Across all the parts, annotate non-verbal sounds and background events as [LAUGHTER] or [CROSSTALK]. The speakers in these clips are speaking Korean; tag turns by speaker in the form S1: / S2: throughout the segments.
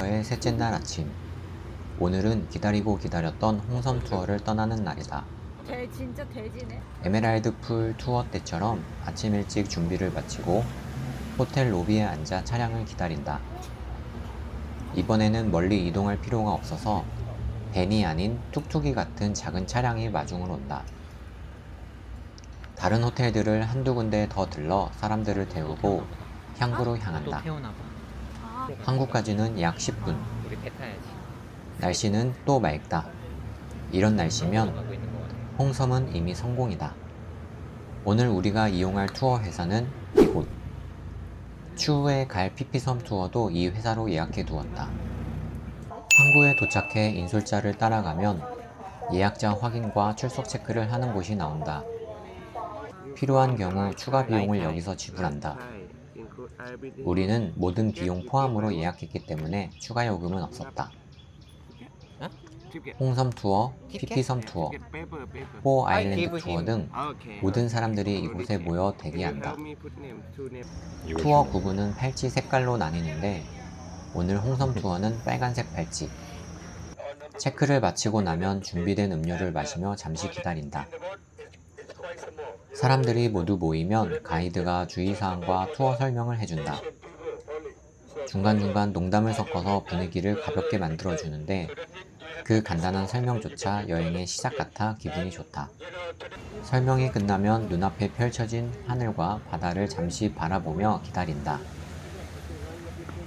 S1: 크라비에서의 셋째 날 아침. 오늘은 기다리고 기다렸던 홍섬 투어를 떠나는 날이다.
S2: 돼 진짜 돼지네.
S1: 에메랄드 풀 투어 때처럼 아침 일찍 준비를 마치고 호텔 로비에 앉아 차량을 기다린다. 이번에는 멀리 이동할 필요가 없어서 벤이 아닌 툭툭이 같은 작은 차량이 마중을 온다. 다른 호텔들을 한두 군데 더 들러 사람들을 태우고 향구로
S3: 또
S1: 향한다.
S3: 태우나 봐.
S2: 아,
S1: 한국까지는 약 10분.
S3: 우리 배 타야지.
S1: 날씨는 또 맑다. 이런 날씨면. 홍섬은 이미 성공이다. 오늘 우리가 이용할 투어 회사는 이곳. 추후에 갈 피피섬 투어도 이 회사로 예약해 두었다. 항구에 도착해 인솔자를 따라가면 예약자 확인과 출석 체크를 하는 곳이 나온다. 필요한 경우 추가 비용을 여기서 지불한다. 우리는 모든 비용 포함으로 예약했기 때문에 추가 요금은 없었다. 홍섬 투어, 피피섬 투어, 포 아일랜드 투어 등 모든 사람들이 이곳에 모여 대기한다. 투어 구분은 팔찌 색깔로 나뉘는데 오늘 홍섬 투어는 빨간색 팔찌. 체크를 마치고 나면 준비된 음료를 마시며 잠시 기다린다. 사람들이 모두 모이면 가이드가 주의사항과 투어 설명을 해준다. 중간중간 농담을 섞어서 분위기를 가볍게 만들어주는데 그 간단한 설명조차 여행의 시작 같아 기분이 좋다. 설명이 끝나면 눈앞에 펼쳐진 하늘과 바다를 잠시 바라보며 기다린다.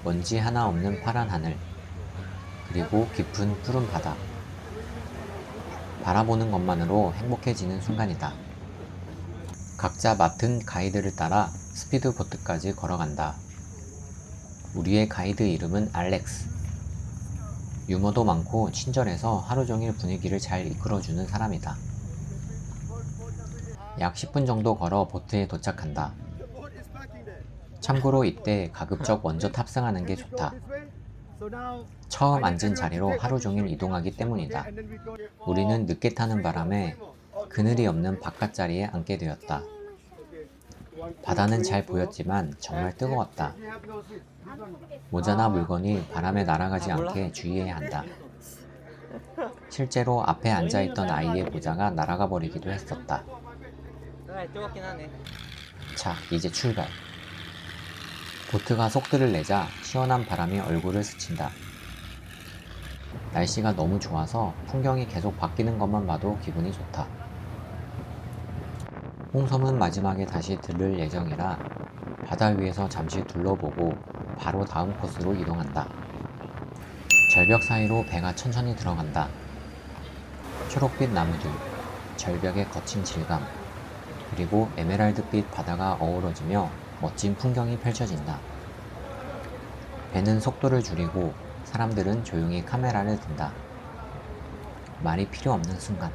S1: 먼지 하나 없는 파란 하늘, 그리고 깊은 푸른 바다. 바라보는 것만으로 행복해지는 순간이다. 각자 맡은 가이드를 따라 스피드보트까지 걸어간다. 우리의 가이드 이름은 알렉스. 유머도 많고 친절해서 하루 종일 분위기를 잘 이끌어주는 사람이다. 약 10분 정도 걸어 보트에 도착한다. 참고로 이때 가급적 먼저 탑승하는 게 좋다. 처음 앉은 자리로 하루 종일 이동하기 때문이다. 우리는 늦게 타는 바람에 그늘이 없는 바깥 자리에 앉게 되었다. 바다는 잘 보였지만 정말 뜨거웠다. 모자나 물건이 바람에 날아가지 않게 주의해야 한다. 실제로 앞에 앉아있던 아이의 모자가 날아가 버리기도 했었다. 자, 이제 출발. 보트가 속도를 내자 시원한 바람이 얼굴을 스친다. 날씨가 너무 좋아서 풍경이 계속 바뀌는 것만 봐도 기분이 좋다. 홍섬은 마지막에 다시 들를 예정이라 바다 위에서 잠시 둘러보고 바로 다음 코스로 이동한다. 절벽 사이로 배가 천천히 들어간다. 초록빛 나무들, 절벽의 거친 질감, 그리고 에메랄드빛 바다가 어우러지며 멋진 풍경이 펼쳐진다. 배는 속도를 줄이고 사람들은 조용히 카메라를 든다. 말이 필요 없는 순간.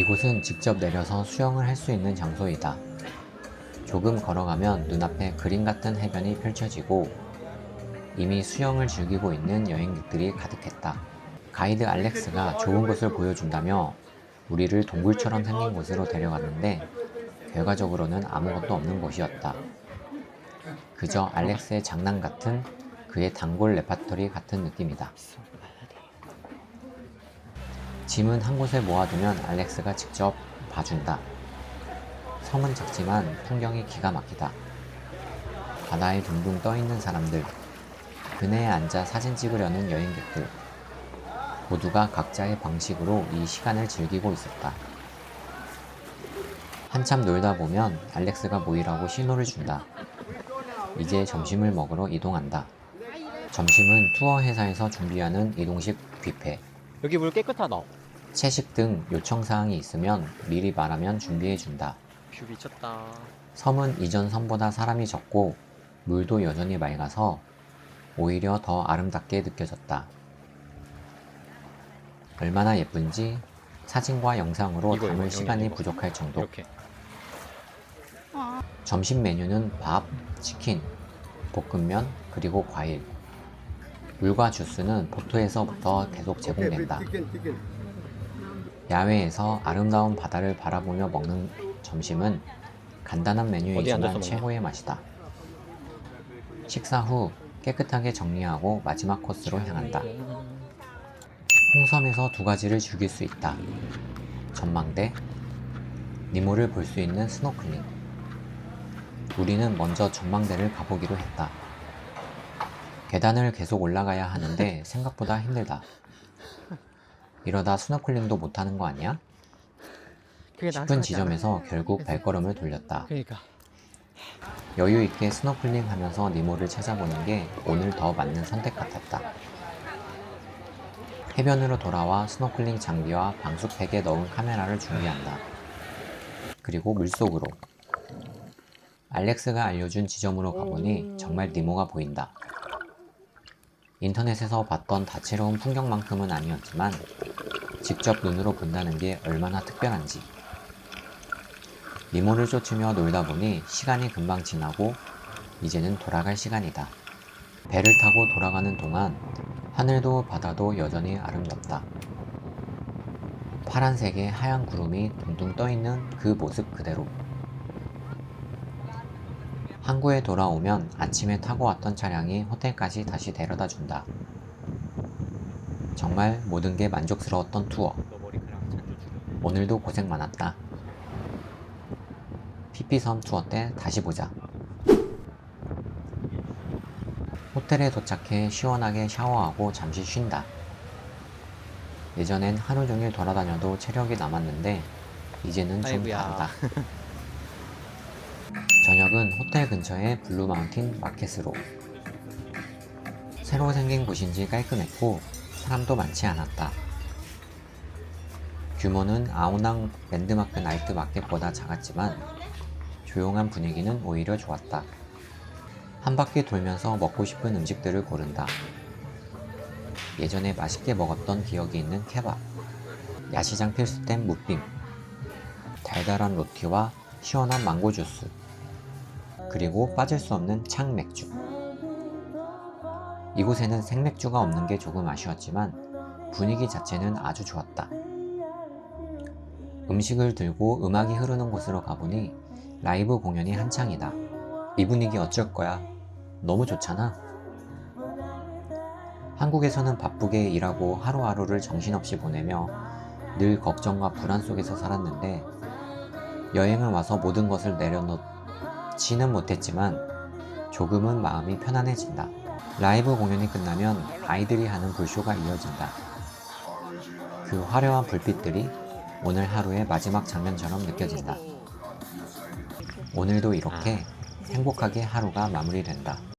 S1: 이곳은 직접 내려서 수영을 할 수 있는 장소이다. 조금 걸어가면 눈앞에 그림 같은 해변이 펼쳐지고 이미 수영을 즐기고 있는 여행객들이 가득했다. 가이드 알렉스가 좋은 곳을 보여준다며 우리를 동굴처럼 생긴 곳으로 데려갔는데 결과적으로는 아무것도 없는 곳이었다. 그저 알렉스의 장난 같은 그의 단골 레파토리 같은 느낌이다. 짐은 한 곳에 모아두면 알렉스가 직접 봐준다. 섬은 작지만 풍경이 기가 막히다. 바다에 둥둥 떠 있는 사람들, 그네에 앉아 사진 찍으려는 여행객들, 모두가 각자의 방식으로 이 시간을 즐기고 있었다. 한참 놀다 보면 알렉스가 모이라고 신호를 준다. 이제 점심을 먹으러 이동한다. 점심은 투어 회사에서 준비하는 이동식 뷔페,
S3: 여기 물 깨끗하다.
S1: 채식 등 요청사항이 있으면 미리 말하면 준비해준다.
S3: 뷰 미쳤다.
S1: 섬은 이전 섬보다 사람이 적고 물도 여전히 맑아서 오히려 더 아름답게 느껴졌다. 얼마나 예쁜지 사진과 영상으로
S3: 이거,
S1: 담을
S3: 이거,
S1: 시간이
S3: 이거.
S1: 부족할 정도.
S3: 이렇게.
S1: 점심 메뉴는 밥, 치킨, 볶음면, 그리고 과일. 물과 주스는 보트에서부터 계속 제공된다. 야외에서 아름다운 바다를 바라보며 먹는 점심은 간단한 메뉴이지만? 최고의 맛이다. 식사 후 깨끗하게 정리하고 마지막 코스로 향한다. 홍섬에서 두 가지를 즐길 수 있다. 전망대, 니모를 볼 수 있는 스노클링. 우리는 먼저 전망대를 가보기로 했다. 계단을 계속 올라가야 하는데 생각보다 힘들다. 이러다 스노클링도 못하는 거 아니야?
S3: 그게 나을 것
S1: 싶은
S3: 같지
S1: 지점에서? 결국 발걸음을 돌렸다.
S3: 그러니까.
S1: 여유 있게 스노클링 하면서 니모를 찾아보는 게 오늘 더 맞는 선택 같았다. 해변으로 돌아와 스노클링 장비와 방수팩에 넣은 카메라를 준비한다. 그리고 물속으로. 알렉스가 알려준 지점으로 가보니 정말 니모가 보인다. 인터넷에서 봤던 다채로운 풍경만큼은 아니었지만 직접 눈으로 본다는 게 얼마나 특별한지. 니모를 쫓으며 놀다 보니 시간이 금방 지나고 이제는 돌아갈 시간이다. 배를 타고 돌아가는 동안 하늘도 바다도 여전히 아름답다. 파란색의 하얀 구름이 둥둥 떠 있는 그 모습 그대로. 항구에 돌아오면 아침에 타고 왔던 차량이 호텔까지 다시 데려다 준다. 정말 모든 게 만족스러웠던 투어. 오늘도 고생 많았다. 피피섬 투어 때 다시 보자. 호텔에 도착해 시원하게 샤워하고 잠시 쉰다. 예전엔 하루 종일 돌아다녀도 체력이 남았는데 이제는 좀
S3: 아이고야.
S1: 다르다. [LAUGHS] 저녁은 호텔 근처의 블루 마운틴 마켓으로. 새로 생긴 곳인지 깔끔했고 사람도 많지 않았다. 규모는 아오낭 랜드마크 나이트 마켓보다 작았지만 조용한 분위기는 오히려 좋았다. 한 바퀴 돌면서 먹고 싶은 음식들을 고른다. 예전에 맛있게 먹었던 기억이 있는 케밥, 야시장 필수템 무빙, 달달한 로티와 시원한 망고 주스, 그리고 빠질 수 없는 창 맥주. 이곳에는 생맥주가 없는 게 조금 아쉬웠지만 분위기 자체는 아주 좋았다. 음식을 들고 음악이 흐르는 곳으로 가보니 라이브 공연이 한창이다. 이 분위기 어쩔 거야. 너무 좋잖아. 한국에서는 바쁘게 일하고 하루하루를 정신없이 보내며 늘 걱정과 불안 속에서 살았는데 여행을 와서 모든 것을 내려놓 지는 못했지만 조금은 마음이 편안해진다. 라이브 공연이 끝나면 아이들이 하는 불쇼가 이어진다. 그 화려한 불빛들이 오늘 하루의 마지막 장면처럼 느껴진다. 오늘도 이렇게 행복하게 하루가 마무리된다.